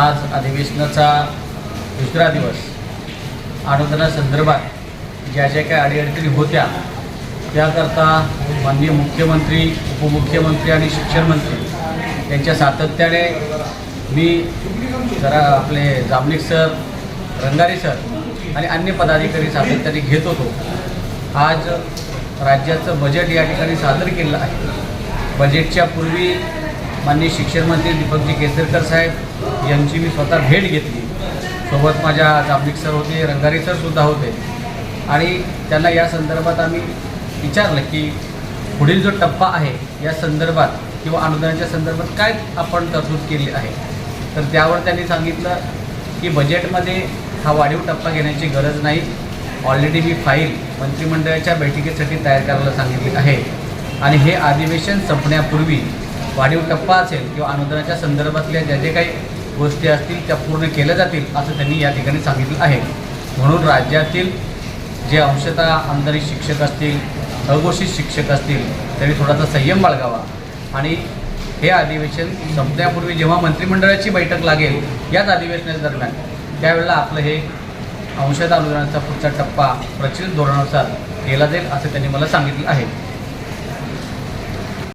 आज अधिवेशनाचा दुसरा दिवस. अनुदानासंदर्भात ज्या ज्या काही अडीअडचणी होत्या त्याकरता माननीय मुख्यमंत्री उपमुख्यमंत्री आणि शिक्षण मंत्री यांच्या सातत्याने मी जरा आपले जामनिक सर रंगारी सर आणि अन्य पदाधिकारी सातत्याने घेत होतो. आज राज्याचं बजेट या ठिकाणी सादर केलं आहे. बजेटच्या पूर्वी माननीय शिक्षण मंत्री दीपकजी केसरकर साहेब यांची मी स्वतः भेट घेतली. सोबत माझ्या जामनिक सर होते रंगारी सरसुद्धा होते. आणि त्यांना या संदर्भात आम्ही विचारलं की पुढील जो टप्पा आहे या संदर्भात किंवा अनुदानाच्या संदर्भात काय आपण तरतूद केली आहे? तर त्यावर त्यांनी सांगितलं की बजेटमध्ये हा वाढीव टप्पा घेण्याची गरज नाही. ऑलरेडी मी फाईल मंत्रिमंडळाच्या बैठकीसाठी तयार करायला सांगितली आहे. आणि हे अधिवेशन संपण्यापूर्वी वाढीव टप्पा असेल किंवा अनुदानाच्या संदर्भातल्या ज्या जे काही गोष्टी असतील त्या पूर्ण केल्या जातील असं त्यांनी या ठिकाणी सांगितलं आहे. म्हणून राज्यातील जे अंशतः आमदारी शिक्षक असतील अघोषित शिक्षक असतील त्यांनी थोडासा संयम बाळगावा. आणि हे अधिवेशन संपण्यापूर्वी जेव्हा मंत्रिमंडळाची बैठक लागेल याच अधिवेशनाच्या दरम्यान त्यावेळेला आपलं हे अंशतः अनुदानाचा पुढचा टप्पा प्रचलित धोरणानुसार केला जाईल असं त्यांनी मला सांगितलं आहे.